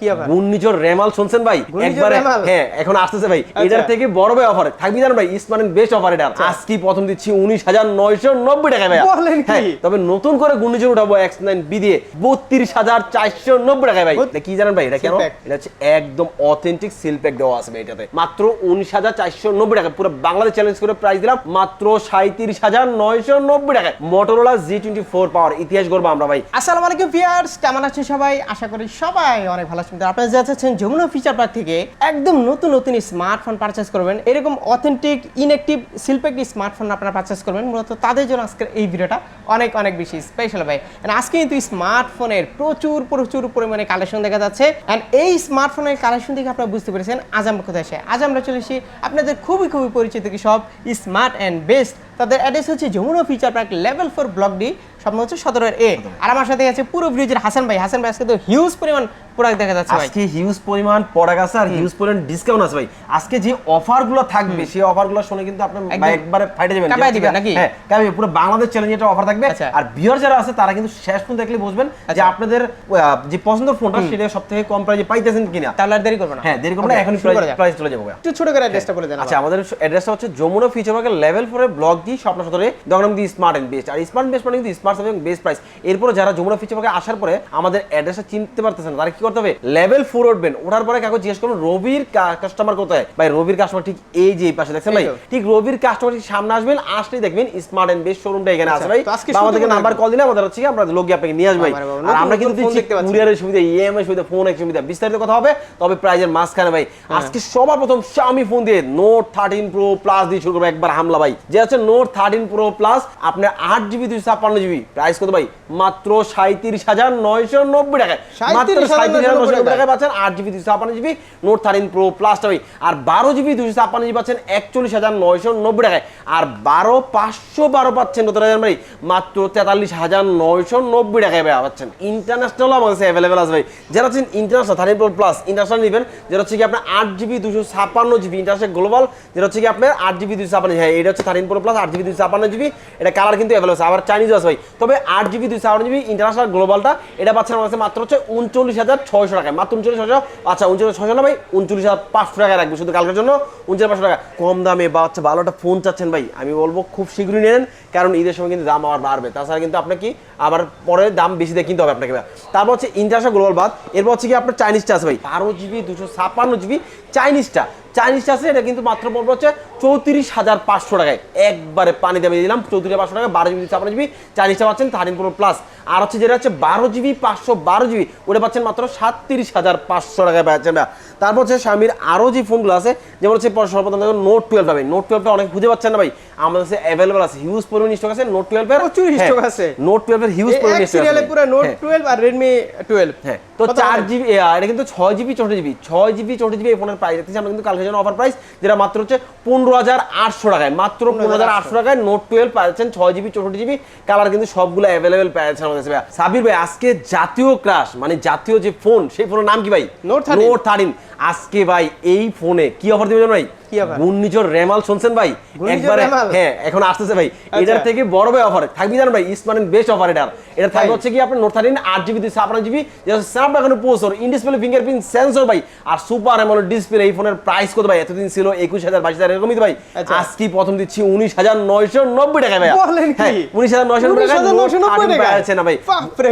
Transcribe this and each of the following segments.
কি আবার? ঘূর্ণিঝড় রেমাল শুনছেন ভাই? একবারে হ্যাঁ এখন আসতেছে ভাই। এটার থেকে বড় ভাই অফার থাকবি জানেন ভাই ইসমানের বেস্ট অফার এটা। আজকে প্রথম দিচ্ছি উনিশ হাজার নয়শো নব্বই টাকা ভাই বলেন কি? তবে নতুন করে ঘূর্ণিঝড় উঠাবো এক্স নাইন বি দিয়ে। বত্রিশ হাজার চারশো নব্বই টাকায় ভাই। কি জানেন ভাই? এটা কেন? এটা হচ্ছে একদম অথেন্টিক সিল প্যাক দেওয়া আছে ভাই এটাতে। মাত্র উনিশ হাজার চারশো নব্বই টাকা পুরো বাংলাদেশ চ্যালেঞ্জ করে প্রাইস দিলাম। মাত্র সাঁত্রিশ হাজার নয়শো নব্বই টাকায়। Motorola G twenty four power ইতিহাস করব আমরা ভাই। আসসালামু আলাইকুম কেমন আছেন সবাই? আশা করি সবাই অনেক ভালো তো আপনারা যা চাচ্ছেন যমুনা ফিচার পার্ক থেকে একদম নতুন নতুন স্মার্টফোন পারচেস করবেন, এরকম অথেন্টিক ইনঅ্যাক্টিভ শিল্পেক স্মার্টফোন আপনারা পারচেস করবেন, মূলত তাদের জন্য আজকের এই ভিডিওটা অনেক অনেক বেশি স্পেশাল ভাই। আজকে কিন্তু স্মার্টফোনের প্রচুর প্রচুর পরিমাণে কালেকশন দেখা যাচ্ছে। অ্যান্ড এই স্মার্টফোনের কালেকশন থেকে আপনারা বুঝতে পেরেছেন আজ আমরা কোথায় এসে আজ আমরা চলে এসেছি আপনাদের খুবই খুবই পরিচিত কি সব স্মার্ট অ্যান্ড বেস্ট তাদের অ্যাড্রেস হচ্ছে Jamuna feature park level four block D Shwapno হচ্ছে সতেরোর এ। আর আমার সাথে আছে পুরো ব্রিজের হাসান ভাই। হাসান ভাই আজকে তো হিউজ পরিমাণ প্রোডাক্ট দেখা যাচ্ছে ভাই। আজকে হিউজ পরিমাণ প্রোডাক্ট আছে আর হিউজ পরিমাণ ডিসকাউন্ট আছে ভাই। আজকে যে অফারগুলো থাকবে সেই অফারগুলো শুনে কিন্তু আপনি একবারে ফাইটে যাবেন। দিবেন নাকি? হ্যাঁ পুরো বাংলাদেশ চ্যালেঞ্জ এটা অফার থাকবে। আচ্ছা। আর বিয়ার যারা আছে তারা কিন্তু শেষ পর্যন্ত দেখলে বুঝবেন যে আচ্ছা। আপনাদের যে পছন্দের ফোনটা সেটা সব থেকে কম প্রাইসে পাইতেছেন কিনা। তাহলে আর দেরি করব না। হ্যাঁ দেরি করবেন না Okay, এখনই শুরু করা যাক। প্রাইস চলে যাব। একটু ছোট করে অ্যাড্রেসটা বলে দেন আচ্ছা আমাদের অ্যাড্রেসটা হচ্ছে যমুনা ফিচার পার্কের লেভেল ফোরে ব্লক দি স্বপ্ন সদরে দোকান দি স্মার্ট এন্ড বেস্ট আর স্মার্ট বেস্ট মানে কিন্তু স্মার্ট এবং বেস্ট প্রাইস এরপরে যারা যমুনা ফিচার পার্কে আসার পরে আমাদের অ্যাড্রেসটা চিনতে পারতেছেন তারা কি করতে হবে? লেভেল ফোর উঠবেন। ওঠার পরে কাউকে জিজ্ঞেস করুন রবির কাস্টমার কোথায়? ভাই রবির কাস্টমার ঠিক এই যে পাশে দেখছেন ভাই? ঠিক রবির কাস্টমার ঠিক সামনে আসবেন আসলেই দেখবেন স্মার্ট এন্ড বেস্ট শোরুমটা এখানে আছে আচ্ছা, ভাই। তো আজকে আমাদেরকে নাম্বার কল দিলে আমাদের হচ্ছে কি আমরা লোক আপনাকে নিয়ে আসবে আর আমরা কিন্তু দিচ্ছি। কুরিয়ারের সুবিধা ইএমআই সুবিধা ফোন এক সুবিধা বিস্তারিত কথা হবে তবে প্রাইজের মাঝখানে ভাই। আজকে সবার প্রথম Xiaomi ফোন দিয়ে নোট থার্টিন প্রো প্লাস দিয়ে শুরু করব একবার হামলা ভাই। যে আছে নোট থার্টিন প্রো প্লাস আপনার আট জিবি দুইশো ছাপ্পান্ন জিবি প্রাইস কত ভাই? মাত্র সাঁত্রিশ হাজার নয়শো নব্বই টাকায়। মাত্র সাঁত্রিশ হাজার নয়শো নব্বই টাকায়। পাচ্ছেন আট জিবি দুইশো ছাপ্পান্ন জিবি নোট থার্টিন প্রো প্লাসটা ভাই আর বারো জিবি দুইশো ছাপ্পান্ন জিবি পাচ্ছেন একচল্লিশ হাজার নয়শো নব্বই টাকায়। আর বারো পাঁচশো বারো পাচ্ছেন কত হাজার ভাই মাত্র তেতাল্লিশ হাজার নয়শো নব্বই টাকায় ভাই পাচ্ছেন। ইন্টারন্যাশনাল আমার কাছে অ্যাভেলেবেল আছে ভাই। যারা হচ্ছেন international thirteen pro plus international নেবেন। যেটা হচ্ছে কি আপনার আট জিবি দুশো ছাপ্পান্ন জিবি ইন্টারন্যাশনাল গ্লোবাল যেটা হচ্ছে কি আপনার আট জিবি দুশো ছাপ্পান্ন হ্যাঁ এটা হচ্ছে থার্টিন প্রো প্লাস আট জিবি দুশো ছাপ্পান্ন জিবি। এটা কালার কিন্তু অ্যাভেলেবল আছে। আবার চাইনিজ আছে ভাই। তবে আট জিবি দুশো ছাপ্পান্ন জিবি ইন্টারন্যাশনাল গ্লোবালটা এটা পাচ্ছেন আমার কাছে মাত্র হচ্ছে উনচল্লিশ হাজার ছয়শো টাকায়। মাত্র উনচল্লিশ ছয়শো আচ্ছা উনচল্লিশ ছয়শো না ভাই? উনচল্লিশ হাজার পাঁচশো টাকায় রাখব, শুধু কালকের জন্য উনচল্লিশ পাঁচশো টাকা। কম দামে বা হচ্ছে ভালো একটা ফোন চাচ্ছেন ভাই, আমি বলব খুব শীঘ্রই নেন, কারণ ঈদের সময় কিন্তু দাম আবার বাড়বে। তাছাড়া কিন্তু আপনাকে আবার পরে দাম বেশি দিয়ে কিনতে হবে আপনাকে। তারপর হচ্ছে ইন্টারন্যাশনাল গ্লোবাল বাদ, এরপর হচ্ছে কি আপনার চাইনিজটা আছে ভাই, বারো জিবি, দুশো ছাপ্পান্ন জিবি চাইনিজটা চাইনিজটা আছে, এটা কিন্তু মাত্র পড়বে হচ্ছে চৌত্রিশ হাজার পাঁচশো টাকায়। একবারে পানি দামে দিলাম, চৌত্রিশ পাঁচশো টাকা বারো জিবি ছাপান্ন জিবি চাইনিজটা পাচ্ছেন থার্টিন প্রো প্লাস আর হচ্ছে যেটা হচ্ছে বারো জিবি, পাঁচশো বারো জিবি, ওটা পাচ্ছেন মাত্র সাতত্রিশ হাজার পাঁচশো টাকায় পাচ্ছেন না তারপর হচ্ছে স্বামীর আরও যে ফোনগুলো আছে, যেমন হচ্ছে সর্বপ্রথম দেখুন নোট টুয়েলভ পাবেন নোট টুয়েলভটা অনেক খুঁজে পাচ্ছেন না ভাই। আমাদের কাছে অ্যাভেলেবল আছে। হিউজ পরিমাণ স্টক আছে নোট টুয়েলভের প্রচুর stock আছে। নোট টুয়েলভের হিউজ এই পরিমাণ stock আছে। পুরো নোট হ্যাঁ। টুয়েলভ আর রেডমি টুয়েলভ হ্যাঁ তো চার জিবি এটা কিন্তু ছয় জিবি চৌষট্টি জিবি ছয় জিবি চৌষট্টি জিবি এই ফোনের প্রাইস দেখতেছি। আমরা কিন্তু কালকে জন্য অফার প্রাইস যেটা মাত্র হচ্ছে পনেরো হাজার আটশো টাকায়। মাত্র পনেরো হাজার আটশো। টাকায় নোট টুয়েলভ পাচ্ছেন ছয় জিবি চৌষট্টি জিবি কালার কিন্তু সবগুলো অ্যাভেলেবেল পাচ্ছেন আমাদের কাছে ভাই। সাবির ভাই আজকে জাতীয় ক্রাশ মানে জাতীয় যে ফোন সেই ফোনের নাম কি ভাই? নোট 13 নোট থার্টিন আজকে ভাই এই ফোনে কি অফার দিবেন ভাই? কি offer? ঘূর্ণিঝড় রেমাল শুনছেন ভাই। একবারে রেমাল? হ্যাঁ এখন আসতেছে ভাই আচ্ছা। এটার থেকে বড় ভাই অফার থাকবি জানেন ভাই ইসমানের বেস্ট অফার এটার এটা থাকবে হচ্ছে কি আপনার নোট থার্টিন আট জিবি দুইশো আপনার GB Snapdragon processor in display fingerprint sensor ভাই আর সুপার অ্যামোলেড ডিসপ্লে এই ফোনের প্রাইস কত ভাই এতদিন ছিল একুশ হাজার বাইশ হাজার এরকমই ভাই আচ্ছা। আজকে প্রথম দিচ্ছি উনিশ হাজার নয়শো নব্বই টাকায় ভাই বলেন উনিশ হাজার নয়শো নব্বই টাকায় 19,990 টাকা? আছে না ভাই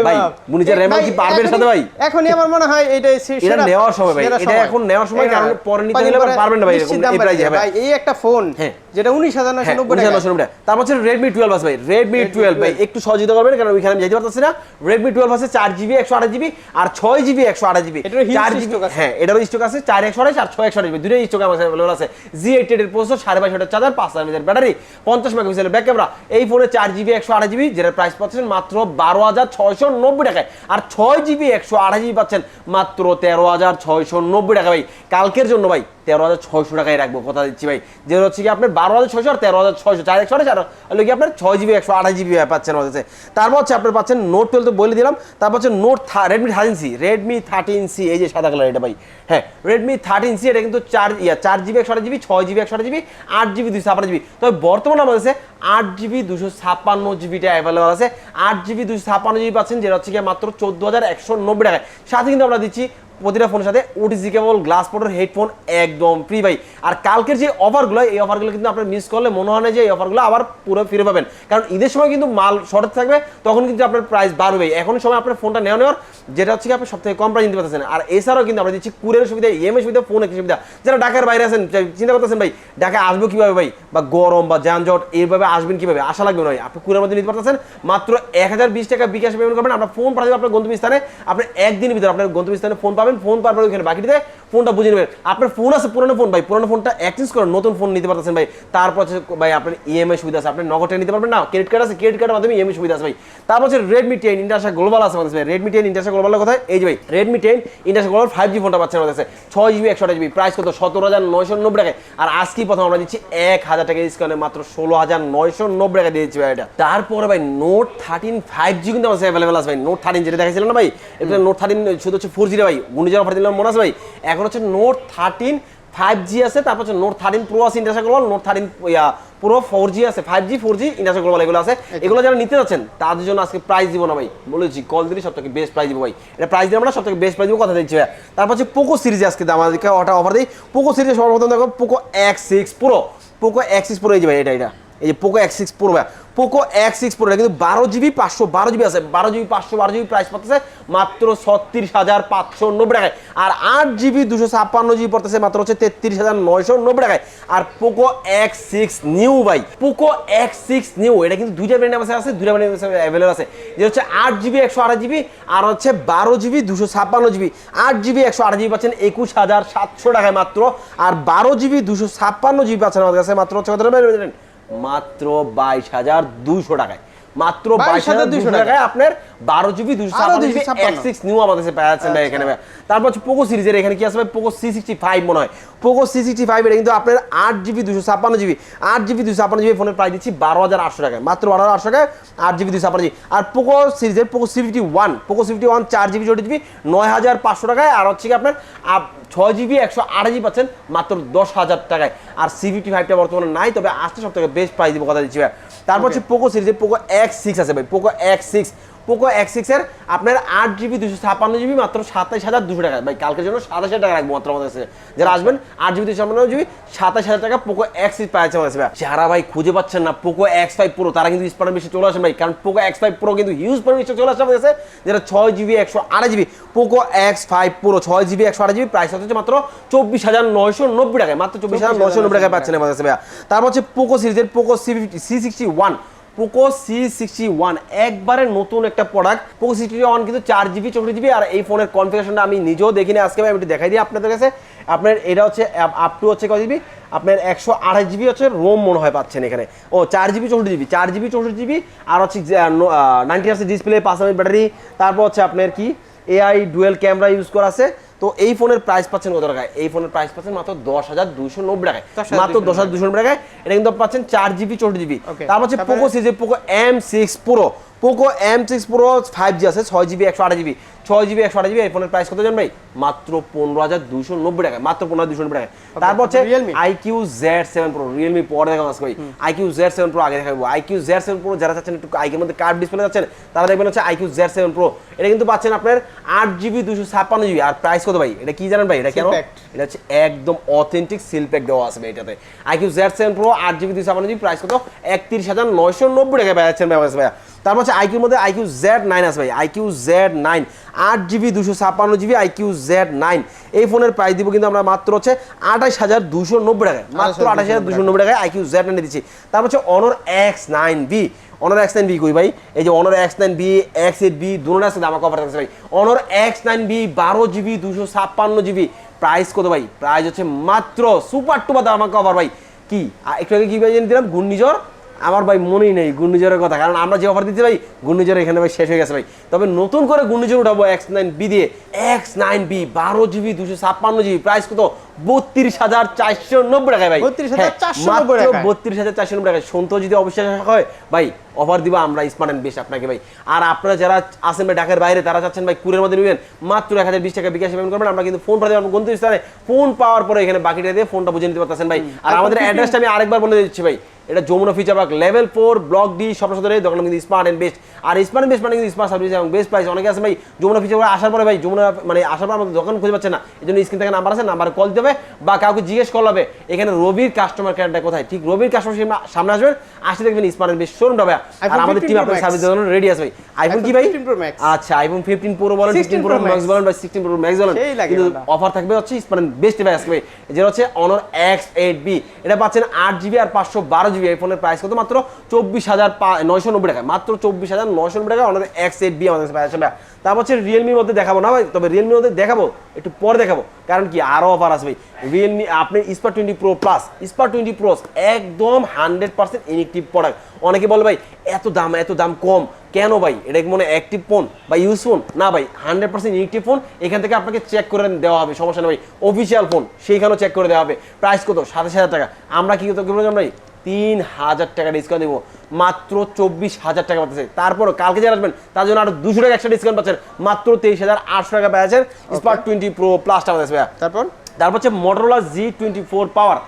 ভাই। উনিশের এ কি এখনই- সাথে ভাই এখনই আমার মনে হয় এটা এটা নেওয়ার সময় ভাই। এটা এখন নেওয়ার সময়, এটা কারণ পরে নিতে গেলে পারবেন না এরকম এই ভাই। ভাই এই একটা ফোন হ্যাঁ। যেটা উনিশ হাজার নব্বই টাকা। তারপর হচ্ছে রেডমি টুয়েলভ আছে ভাই রেডমি টুয়েলভ ভাই একটু সহযোগিতা করবেন কারণ ওইখানে আমি যেতে পারতেছি না। রেডমি টুয়েলভ আছে চার জিবি একশো আঠাশ জিবি আর ছয় জিবি একশো আঠাশ জিবি চার জিবি হ্যাঁ এটারও স্টক আছে। চার একশো আঠাশ আর ছয় একশো আঠাশ জিবি দুটোই স্টক আমার অ্যাভেলেবল আছে। জি এইট এর প্রসেসর সাড়ে বাইশ হাজার চার্জার পাঁচ হাজার ব্যাটারি পঞ্চাশ মেগাপিক্সেলের ব্যাক ক্যামেরা এই ফোনে চার জিবি একশো আঠাশ জিবি যেটার প্রাইস পাচ্ছেন মাত্র বারো হাজার ছয়শো নব্বই টাকায়। আর ছয় জিবি একশো আঠাশ জিবি পাচ্ছেন মাত্র তেরো হাজার ছয়শো নব্বই টাকা ভাই। কালকের জন্য ভাই। তেরো হাজার ছয়শো টাকায় রাখব, কথা দিচ্ছি ভাই। যে হচ্ছে কি, আপনার বারো হাজার ছয়শো আর তেরো হাজার ছয়শো, চার একশো আর হলো কি আপনার ছয় জিবি, একশো আঠাশ জিবি পাচ্ছেন আমাদের কাছে তারপর হচ্ছে আপনার পাচ্ছেন নোট টুয়েলভ তো বলে দিলাম, তারপর হচ্ছে note Redmi thirteen C Redmi thirteen C এই যে সাদা কালার এটা ভাই। হ্যাঁ রেডমি থার্টিন সি এটা কিন্তু চার, ইয়া, চার জিবি, একশো আঠাশ জিবি, ছয় জিবি, একশো আঠাশ জিবি, আট জিবি দুশো ছাপ্পান্ন জিবি। তবে বর্তমানে আমাদের কাছে আট জিবি দুশো ছাপ্পান্ন জিবিটা অ্যাভেলেবল আছে। আট জিবি দুশো ছাপ্পান্ন জিবি পাচ্ছেন, যেটা হচ্ছে কি মাত্র চোদ্দ হাজার একশো নব্বই টাকায়। সাথে কিন্তু আমরা দিচ্ছি প্রতিটা ফোনের সাথে ওটিসি কেবল গ্লাস পোর্টের হেডফোন একদম ফ্রি ভাই। আর কালকের যে অফারগুলো এই অফারগুলো কিন্তু আপনার মিস করলে মনে হয় না যে এই অফারগুলো আবার পুরো ফিরে পাবেন। কারণ ঈদের সময় কিন্তু মাল শর্টেজ থাকবে, তখন কিন্তু আপনার প্রাইস বাড়বে। এখন সময় আপনার ফোনটা নেওয়া নেওয়ার, যেটা হচ্ছে কি আপনি সব থেকে কম প্রাইস নিতে পারতেছেন। আর এছাড়াও কিন্তু আমরা দিচ্ছি কুরের সুবিধা ইএমএ সুবিধা ফোন একটি সুবিধা। যারা ঢাকার বাইরে আছেন চিন্তা করতেছেন ভাই, ঢাকায় আসব কীভাবে ভাই? বা গরম বা যানজট, এইভাবে আসবেন কীভাবে? আশা লাগবে না আপনি কুরের মধ্যে নিতে পারতেছেন, মাত্র এক হাজার বিশ টাকা বিকাশ পেমেন্ট করবেন। আপনার ফোন পাঠাবেন আপনার গন্তব্য স্থানে আপনি একদিনের ভিতরে আপনার গন্তব্য স্থানে ফোন পাবেন। ফোন পাওয়ার পরে ওখানে বাকিতে ফোনটা বুঝে নেবেন। আপনার ফোন আছে, পুরনো ফোন ভাই। পুরনো ফোনটা এক্সচেঞ্জ করে নতুন ফোন নিতে পারতেছেন ভাই। তারপর হচ্ছে ভাই, আপনার ইএমআই সুবিধা আছে। আপনি নগদে নিতে পারবেন না। ক্রেডিট কার্ড আছে ক্রেডিট কার্ডের মাধ্যমে ইএমআই সুবিধা আছে ভাই। তারপর হচ্ছে রেডমি টেন ইন্টারসা গ্লোবাল আছে আমাদের ভাই। রেডমি টেন ইন্টারসা গ্লোবালের কথা এই যে ভাই রেডমি টেন ইন্টারসা গ্লোবাল ফাইভ জি ফোনটা পাচ্ছেন আমাদের কাছে। ছয় জিবি একশো জিবি প্রাইস কত? সতেরো হাজার নয়শো নব্বই টাকায়। আর আজকেই প্রথম আমরা দিচ্ছি এক হাজার টাকা ডিসকাউন্টে মাত্র ষোলো হাজার নয়শো নব্বই টাকা দিয়ে দিচ্ছি ভাই এটা। তারপরে ভাই নোট থার্টিন ফাইভ জি কিন্তু আমার অ্যাভেলেবল আছে ভাই। নোট থার্টিন যেটা দেখাচ্ছিলেন না ভাই? এটা নোট থার্টিন শুধু হচ্ছে ফোর জি ভাই। ঘূর্ণিঝড় অফার দিলাম মনে আছে ভাই। এখন হচ্ছে নোট থার্টিন ফাইভ জি আছে তারপর হচ্ছে নোট থার্টিন প্রো আছে ইন্টারসা গ্লোবাল নোট থার্টিন পুরো ফোর জি আছে ফাইভ জি ফোর জি ইন্টারসা গ্লোবাল এগুলো আছে। এগুলো যারা নিতে যাচ্ছেন তাদের জন্য আজকে প্রাইস দিব না ভাই। বলেছি কল দিলে সব থেকে বেস্ট প্রাইস দিব ভাই। এটা প্রাইস দিয়ে আমরা সব থেকে বেস্ট প্রাইস দিব কথা দিচ্ছি ভাই। তারপর হচ্ছে পোকো সিরিজ আজকে আমাদেরকে ওটা অফার দিই। পোকো সিরিজে সর্বপ্রথম দেখো Poco X six pro Poco X six pro এই যে ভাই এটা এটা। এই যে Poco X six pro Poco X six pro কিন্তু বারো জিবি পাঁচশো, বারো জিবি আছে। বারো জিবি পাঁচশো, বারো জিবি প্রাইস পড়তেছে মাত্র ছত্রিশ হাজার পাঁচশো নব্বই টাকায়। আর আট জিবি দুশো ছাপ্পান্ন জিবি পড়তেছে মাত্র হচ্ছে তেত্রিশ হাজার নয়শো নব্বই টাকায়। আর পোকো এক্স সিক্স নিউ ভাই পোকো এক্স সিক্স নিউ এটা কিন্তু দুইটা ব্র্যান্ড আছে আছে, দুইটা ব্র্যান্ড অ্যাভেলেবল আছে। যে হচ্ছে আট জিবি একশো আট জিবি আর হচ্ছে বারো জিবি দুশো ছাপ্পান্ন জিবি আট জিবি একশো আট জিবি পাচ্ছেন একুশ হাজার সাতশো টাকায় মাত্র। আর বারো জিবি দুশো ছাপ্পান্ন জিবি পাচ্ছেন আমাদের কাছে মাত্র হচ্ছে কত? মাত্র বাইশ হাজার দুশো টাকায়। মাত্র বাইশ হাজার দুশো টাকায়। আপনার বারো জিবি দুশো আরও ছাপ্পান্ন জিবি 256 এক্স সিক্স নিউ আমাদের কাছে পাওয়া যাচ্ছে ভাই এখানে ভাই। তারপর হচ্ছে পোকো সিরিজের এখানে কি আছে ভাই? পোকো সি সিক্সটি ফাইভ মনে হয়। পোকো সি সিক্সটি ফাইভ এটা কিন্তু আপনার আট জিবি দুশো ছাপ্পান্ন জিবি। আট জিবি দুশো ছাপ্পান্ন জিবি ফোনের প্রাইস দিচ্ছি বারো হাজার আটশো টাকায়। মাত্র বারো হাজার আটশো টাকায় আট জিবি দুশো ছাপ্পান্ন জিবি। আর পোকো সিরিজের Poco C fifty one Poco C fifty one চার জিবি চৌটি জিবি নয় হাজার পাঁচশো টাকায়। আর হচ্ছে কি আপনার ছয় জিবি একশো আট জিবি পাচ্ছেন মাত্র দশ হাজার টাকায়। আর সি ফিফটি ফাইভটা বর্তমানে নাই তবে আসতে সব থেকে বেস্ট প্রাইস দিব কথা দিচ্ছি ভাই। তারপর হচ্ছে পোকো সিরিজের পোকো এক্স সিক্স আছে ভাই। Poco X six Poco X সিক্সের আপনার আট জিবি দুশো ছাপ্পান্ন জিবি মাত্র সাতাশ হাজার দুশো টাকা। ভাই, কালকের জন্য সাতাশ হাজার টাকা রাখব মাত্র আমাদের কাছে। যারা আসবেন, আট জিবি দুশো ছাপ্পান্ন জিবি সাতাশ হাজার টাকা পোকো এক্স সিক্স পাচ্ছে আমাদের কাছে। যারা ভাই খুঁজে পাচ্ছেন না পোকো এক্স ফাইভ প্রো তারা কিন্তু স্পার্টের বেশি চলে আসেন, ভাই। কারণ পোকো এক্স ফাইভ প্রো কিন্তু হিউজ পরিমাণে চলে আসছে আমাদের কাছে যেটা ছয় জিবি একশো আট GB Poco X five pro ছয় জিবি একশো আট জিবি প্রাইস হচ্ছে মাত্র চব্বিশ হাজার নয়শো নব্বই টাকায়, মাত্র চব্বিশ হাজার নয়শো নব্বই টাকায় পাচ্ছেন আমাদের কাছে তারপর হচ্ছে পোকো সিরিজের Poco C C sixty one Poco C sixty one একবারে নতুন একটা প্রোডাক্ট পোকো সিক্সটি ওয়ান কিন্তু চার জিবি চৌষট্টি জিবি আর এই ফোনের কনফিগারেশনটা আমি নিজেও দেখিনি আজকে আমি একটু দেখাই দিই আপনাদের কাছে। আপনার এটা হচ্ছে, আপ টু হচ্ছে কত জিবি আপনার একশো আঠাশ জিবি হচ্ছে রোম মনে হয় পাচ্ছেন এখানে। ও, চার জিবি চৌষট্টি জিবি চার জিবি চৌষট্টি জিবি আর হচ্ছে নাইনটি ডিসপ্লে পাঁচ হাজার ব্যাটারি তারপর হচ্ছে আপনার কি? এআই ডুয়েল ক্যামেরা ইউজ করা আছে। তো এই ফোনের প্রাইস পাচ্ছেন কত টাকায়? এই ফোনের প্রাইস পাচ্ছেন মাত্র দশ হাজার দুশো নব্বই টাকায়। মাত্র দশ হাজার দুশো নব্বই টাকায়। এটা কিন্তু পাচ্ছেন চার জিবি চোদ্দ জিবি তারপর হচ্ছে পোকো সিজে Poco M six pro Poco M six pro five G আছে ছয় জিবি একশো আট জিবি ছয় জিবি একশো আট জিবি এই ফোনের প্রাইস কত জান ভাই? মাত্র পনেরো হাজার দুশো নব্বই টাকা মাত্র পনেরো হাজার দুশো নব্বই টাকা তারপর হচ্ছে Realme? IQOO Z seven pro Realme পরে দেখা আসবে ভাই। আইকিউ জেড সেভেন প্রো আগে দেখাবো। আইকিউ জেড সেভেন প্রো যারা চাচ্ছেন একটু আইকের মধ্যে কার্ড ডিসপ্লে যাচ্ছেন তারা দেখবেন হচ্ছে আইকিউ জেড সেভেন প্রো এটা কিন্তু পাচ্ছেন আপনার আট জিবি দুশো ছাপ্পান্ন জিবি আর প্রাইস কত ভাই? এটা কি জানেন ভাই? এটা কেন এটা হচ্ছে একদম অথেন্টিক সিলপ্যাক দেওয়া ভাই এটাতে। আইকিউ জেড সেভেন প্রো আট জিবি দুশো ছাপ্পান্ন জিবি প্রাইস কত? একত্রিশ হাজার নয়শো নব্বই টাকা পাচ্ছেন ভাই ভাইয়া। তারপর হচ্ছে আইকিউর মধ্যে আইকিউ জেড নাইন আছে ভাই। আইকিউ জেড নাইন আট জিবি দুশো ছাপ্পান্ন জিবি আইকিউ জেড নাইন এই ফোনের প্রাইস দিব কিন্তু আমরা মাত্র হচ্ছে আঠাশ হাজার দুশো নব্বই টাকায়। মাত্র আঠাশ হাজার দুশো নব্বই টাকায়। আইকিউ জেড নাইন দিচ্ছি। তারপর হচ্ছে Honor X nine B Honor X nine B কই ভাই? এই যে Honor X nine B X eight B দুটো আছে আমাকে অফার থাকছে ভাই। অনর এক্স নাইন বি বারো জিবি দুশো ছাপ্পান্ন জিবি প্রাইস কত ভাই? প্রাইস হচ্ছে মাত্র সুপার টুপার আমাকে অফার ভাই। কি? একটু আগে কি ভাই জানি দিলাম? ঘূর্ণিঝড় আমার ভাই মনেই নেই ঘূর্ণিঝড়ের কথা কারণ আমরা যে অফার দিতে ভাই ঘূর্ণিঝড় এখানে ভাই শেষ হয়ে গেছে ভাই। তবে নতুন করে ঘূর্ণিঝড় উঠাবো এক্স নাইন বি দিয়ে। এক্স নাইন বি বারো জিবি দুশো ছাপ্পান্ন জিবি প্রাইস কত? বত্রিশ হাজার চারশো নব্বই টাকায় ভাই। 32,490 হ্যাঁ, মাত্র বত্রিশ হাজার চারশো নব্বই টাকায়। সন্ত যদি অবশ্যই হয় ভাই অফার দিব আমরা স্মার্ট অ্যান্ড বেস্ট আপনাকে ভাই। আর আপনারা যারা আছেন ভাই ঢাকার বাইরে তারা চাচ্ছেন ভাই কুরের মধ্যে নেবেন। মাত্র এক হাজার বিশ টাকা বিকাশ পেমেন্ট করবেন। আমরা কিন্তু ফোন পাঠাতে পারব গন্তব্য স্থানে ফোন পাওয়ার পরে এখানে বাকিটা দিয়ে ফোনটা বুঝে নিতে পারতেছেন ভাই। আর আমাদের অ্যাড্রেসটা আমি আরেকবার বলে দিচ্ছি ভাই। এটা Jamuna future park level four block D সব সাথে দোকান কিন্তু স্মার্ট এন্ড বেস্ট আর স্মার্ট এন্ড বেস্ট মানে কিন্তু স্মার্ট সার্ভিস এবং বেস্ট প্রাইস অনেকে আছে ভাই যমুনা ফিচার পার্ক আসার পরে ভাই যমুনা মানে আসার পর আমাদের দোকান খুঁজে পাচ্ছে না। এই জন্য স্ক্রিন থেকে নাম্বার আছে নাম্বার কল দেবে বা কাউকে জিজ্ঞেস করলে হবে এখানে রবির কাস্টমার কেয়ারটা কোথায়? ঠিক রবির কাস্টমার সামনে আসবেন আসলে দেখবেন স্মার্ট এন্ড বেস্ট শোরুমটা ভাই আর আমাদের টিম আপনার সার্ভিস দেওয়ার জন্য রেডি আছে ভাই। আইফোন কি ভাই? 15 Pro Max। আচ্ছা আইফোন ফিফটিন প্রো বলেন 16 ফিফটিন প্রো ম্যাক্স বলেন বা সিক্সটিন প্রো ম্যাক্স বলেন। কিন্তু অফার থাকবে হচ্ছে মানে বেস্ট ডিভাইস আসবে যেটা হচ্ছে অনর এক্স এইট বি এটা পাচ্ছেন আট জিবি আর পাঁচশো বারো জিবি এই ফোনের প্রাইস কত? মাত্র চব্বিশ হাজার নয়শো নব্বই টাকা। মাত্র চব্বিশ হাজার নয়শো নব্বই টাকা অনর এক্স এইট বি আমাদের কাছে পাওয়া তারপর হচ্ছে রিয়েলমির মধ্যে দেখাবো না, ভাই। তবে রিয়েলমির মধ্যে দেখাবো, একটু পরে দেখাবো। কারণ কি আরও অফার আসবে রিয়েলমি আপনি spark twenty pro plus spark twenty pro একদম হান্ড্রেড পার্সেন্ট ইনেকটিভ প্রোডাক্ট অনেকে বলে, ভাই, এত দাম এত দাম কম। কেন, ভাই? এটা কি মনে অ্যাক্টিভ ফোন বা ইউজ ফোন না, ভাই হান্ড্রেড পার্সেন্ট ইনেকটিভ ফোন এখান থেকে আপনাকে চেক করে দেওয়া হবে, সমস্যা নেই, ভাই। অফিসিয়াল ফোন সেইখানেও চেক করে দেওয়া হবে। প্রাইস কত? সাতাশ হাজার টাকা। আমরা কি কত কি বললাম, ভাই? তিন হাজার টাকা ডিসকাউন্ট দেবো মাত্র চব্বিশ হাজার টাকা পাচ্ছে। তারপরও কালকে যারা আসবেন তার জন্য আরও দুশো টাকা একটা ডিসকাউন্ট পাচ্ছেন। মাত্র তেইশ হাজার আটশো টাকা পেয়েছেন স্মার্ট টোয়েন্টি প্রো প্লাসটা টাকা ভাইয়া। তারপর? তারপর হচ্ছে Motorola G twenty four power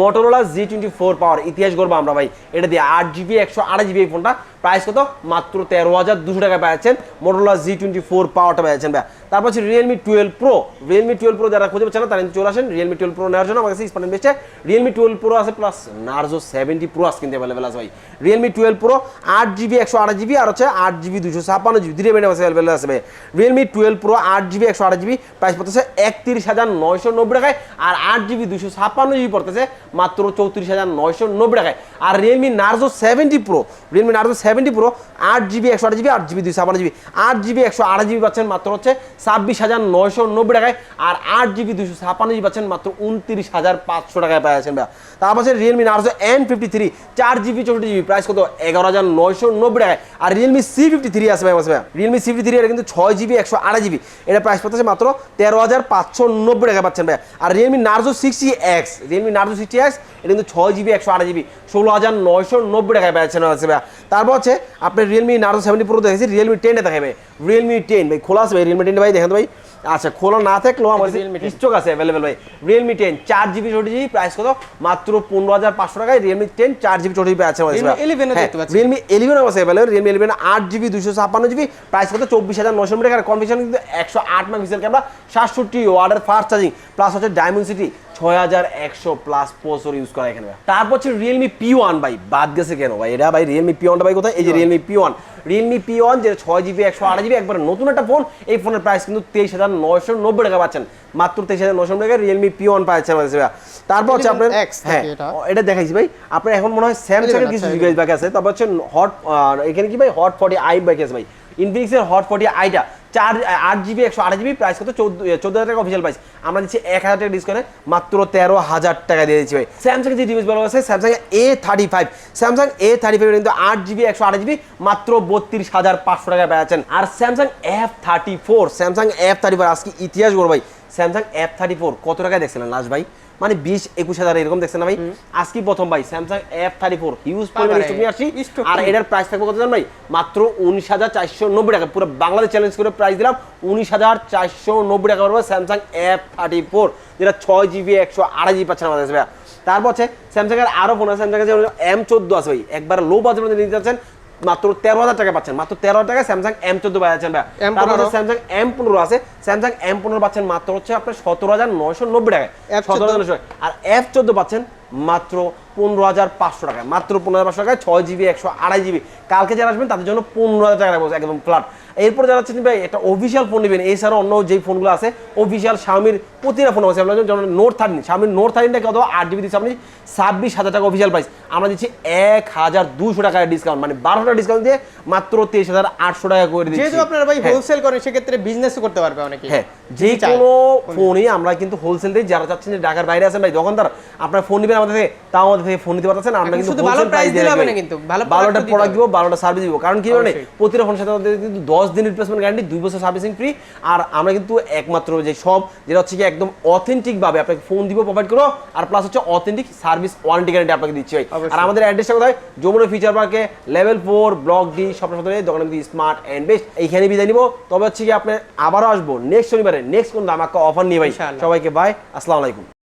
Motorola G twenty four power ইতিহাস করব আমরা ভাই। এটা দিয়ে আট জিবি একশো আড়াই জিবি এই ফোনটা প্রাইস কত? মাত্র তেরো হাজার দুশো টাকা পেয়েছেন মোটরোলা জি টোয়েন্টি ফোর পাওয়ারটা পেয়েছেন ভাই তারপর হচ্ছে Realme twelve pro Realme twelve pro যারা খুঁজে পাচ্ছেন না, তারা চলে আসেন রিয়েলমি টুয়েলভ প্রো নেওয়ার জন্য। আমার কাছে স্পান্ডেন বেস্টে রিয়েলমি টুয়েলভ প্রো আছে প্লাস নার্জো সেভেন্টি প্রো আস কিন্তু অ্যাভেলেবেল আছে ভাই। রিয়েলমি টুয়েলভ প্রো আট জিবি একশো আট জিবি আর হচ্ছে আট জিবি দুশো ছাপ্পান্ন জিবি দুটো ব্যান্ড আছে অ্যাভেলেবেল আছে ভাই। রিয়েলমি টুয়েলভ প্রো আট জিবি একশো আট জিবি প্রাইস পড়তেছে একত্রিশ হাজার নয়শো নব্বই টাকায় আর আট জিবি দুশো ছাপ্পান্ন জিবি পড়তেছে মাত্র চৌত্রিশ হাজার নয়শো নব্বই টাকায়। আর Realme Narzo seventy pro Realme Narzo seventy pro আট জিবি একশো আট জিবি আট জিবি দুইশো ছাপ্পান্ন জিবি আট জিবি একশো আট জিবি পাচ্ছেন মাত্র হচ্ছে ছাব্বিশ হাজার নয়শো নব্বই টাকায়। আর আট জিবি দুশো ছাপান্ন জিবি পাচ্ছেন মাত্র উনত্রিশ হাজার পাঁচশো টাকায় পাচ্ছেন ভাই তারপর আছে Realme Narzo N fifty three চার জিবি চৌষট্টি জিবি প্রাইস কত? এগারো হাজার নয়শো নব্বই টাকায় আর রিয়েলমি সি ফিফটি থ্রি আসবে আমার ভাই। রিয়েলমি সি ফিফটি থ্রি এটা কিন্তু ছয় জিবি একশো আড়াই জিবি এটা প্রাইস পড়তেছে মাত্র তেরো হাজার পাঁচশো নব্বই টাকা পাচ্ছেন ভাই। আর Realme Narzo sixty X Realme Narzo sixty X এটা কিন্তু ছয় জিবি একশো আড়াই জিবি ষোলো হাজার নয়শো নব্বই টাকায় পাচ্ছেন আছে ভাই। তারপর হচ্ছে আপনার রিয়েলমি নার্জো সেভেন্টি প্রো দেখেছি রিয়েলমি টেনে দেখাবে রিয়েলমি টেন ভাই। খোলা আছে ভাই রিয়েলমি টেন ভাই, দেখেন ভাই। আচ্ছা খোলা না থাকলেও 10 স্টক আছে অ্যাভেলেবেল ভাই। রিয়েলমি টেন চার জিবি ছোট জিবি প্রাইস কত? মাত্র পনেরো হাজার পাঁচশো টাকায় রিয়েলমি টেন চার জিবি ছোট জিবি আছে Realme 11 ও দেখতে পাচ্ছি। রিয়েলমি ইলেভেন আছে অ্যাভেলেবেল রিয়েলমি ইলেভেন আট জিবি দুশো ছাপ্পান্ন জিবি প্রাইস কত? চব্বিশ হাজার নশো মিটার কনফিউশন কিন্তু একশো আট মেগাপিক্সেল ক্যামেরা সাতষট্টি ওয়ার্ডের ফাস্ট চার্জিং প্লাস হচ্ছে ডায়মন্ড সিটি ছয় হাজার একশো প্লাস প্রসেসর ইউজ করা এখানে। তারপর হচ্ছে রিয়েলমি পি ওয়ান ভাই বাদ গেছে কেন ভাই? এটা ভাই রিয়েলমি পি ওয়ানটা ভাই কোথায়? এই যে Realme P one Realme P one যে ছয় জিবি একশো আট জিবি একবার নতুন একটা ফোন এই ফোনের প্রাইস কিন্তু তেইশ হাজার নয়শো নব্বই টাকা পাচ্ছেন। মাত্র তেইশ হাজার নয়শো টাকা রিয়েলমি পি ওয়ান পাচ্ছেন। তারপর হচ্ছে আপনার হ্যাঁ এটা? দেখাইছি ভাই। আপনার এখন মনে হয় স্যামসাং এর আচ্ছা, কিছু। ডিভাইস বাকি আছে। তারপর হচ্ছে হট এখানে কি ভাই? হট ফর্টি আই বাকি আছে ভাই। ইনফিনিক্সের হট ফর্টি আইটা চার, আট জিবি একশো আট জিবি প্রাইস কত? চোদ্দ চোদ্দ হাজার টাকা অফিসিয়াল প্রাইস আমরা দিচ্ছি এক হাজার টাকা ডিসকাউন্টে মাত্র তেরো হাজার টাকা দিয়ে দিচ্ছি ভাই। স্যামসাং যে ডিভাইস বলা আছে Samsung A thirty five Samsung A thirty five কিন্তু আট জিবি একশো আট জিবি মাত্র বত্রিশ হাজার পাঁচশো টাকা পেয়েছেন আর Samsung F thirty four Samsung F thirty four আজকে ইতিহাস করব ভাই। স্যামসাং এফ থার্টি ফোর কত টাকায় দেখছিলেন লাস্ট ভাই? মানে বিশ একুশ হাজার এরকম দেখছেন না ভাই? আজকে প্রথম ভাই Samsung F thirty four huge পরিমাণ স্টক নিয়ে আসছি। আর এটার প্রাইস থাকবে কত জানেন ভাই? মাত্র উনিশ হাজার চারশো নব্বই টাকা। পুরো বাংলাদেশ চ্যালেঞ্জ করে প্রাইস দিলাম উনিশ হাজার চারশো নব্বই টাকা পড়বে স্যামসাং এফ থার্টি ফোর যেটা ছয় জিবি একশো আড়াই জিবি পাচ্ছেন আমাদের। তারপর হচ্ছে স্যামসাং এর আরও ফোন আছে। স্যামসাং এর এম চোদ্দ আছে ভাই। একবার লো বাজেট মধ্যে নিতে যাচ্ছেন মাত্র তেরো হাজার টাকা পাচ্ছেন। মাত্র তেরো হাজার টাকা স্যামসাং এম চোদ্দ পাচ্ছেন ভাই। M15 স্যামসাং এম পনেরো। আছে। স্যামসাং এম পনেরো পাচ্ছেন মাত্র হচ্ছে আপনার সতেরো হাজার নয়শো নব্বই টাকায়। সতেরো হাজার নয়শো। আর এফ চোদ্দ পাচ্ছেন মাত্র পনেরো হাজার পাঁচশো টাকায় মাত্র পনেরো হাজার পাঁচশো টাকায় ছয় জিবি একশো আড়াই জিবি। কালকে যারা আসবেন তাদের জন্য পনেরো হাজার টাকা রাখব একদম ফ্ল্যাট এরপর যারা হচ্ছে ভাই একটা অফিসিয়াল ফোন নেবেন। এছাড়া অন্য যেই ফোনগুলো আছে অফিসিয়াল শাওমির প্রতিটা ফোন আছে। আপনার যেমন নোট থার্টিন শাওমির নোট থার্টিনটা কত আট জিবি দিচ্ছে আপনি? ছাব্বিশ হাজার টাকা অফিসিয়াল প্রাইস আমরা দিচ্ছি এক হাজার দুশো টাকার ডিসকাউন্ট মানে বারোশো টাকা ডিসকাউন্ট দিয়ে মাত্র তেইশ হাজার আটশো টাকা করে দিচ্ছি। যেহেতু আপনারা ভাই হ্যাঁ। হোলসেল করেন সেক্ষেত্রে বিজনেসও করতে পারবে অনেকে হ্যাঁ। যে। কোনো ফোনই আমরা কিন্তু হোলসেল দিই। যারা চাচ্ছেন যে ঢাকার বাইরে আছেন ভাই দোকানদার আপনার ফোন নেবেন আমাদের থেকে। তাও আমাদের থেকে ফোন নিতে পারতেছেন আমরা কিন্তু শুধু ভালো দিলে হবে না কিন্তু, ভালো দিতে প্রোডাক্ট দিব বারোটা সার্ভিস দিব। কারণ কি জানেন প্রতিটা ফোনের সাথে আমাদের কিন্তু দশ দিন রিপ্লেসমেন্ট গ্যারান্টি বছর সার্ভিসিং ফ্রি আর আমরা কিন্তু একমাত্র যে সব যেটা হচ্ছে কি একদম অথেন্টিক ভাবে আপনাকে ফোন দিব প্রোভাইড করো আর প্লাস হচ্ছে অথেন্টিক সার্ভিস ওয়ারেন্টি গ্যারান্টি আপনাকে দিচ্ছি ভাই। আর আমাদের অ্যাড্রেসটা কোথায়? যমুনা ফিচার পার্কে লেভেল ফোর ব্লক ডি স্বপ্ন সদরে দোকানে স্মার্ট অ্যান্ড বেস্ট এইখানে বিদায় নিব। তবে হচ্ছে কি আপনি আবারও আসব নেক্সট শনিবারে। নেক্সট কোন দামাক্কা অফার নিয়ে ভাই। সবাইকে বাই আসসালামু আলাইকুম।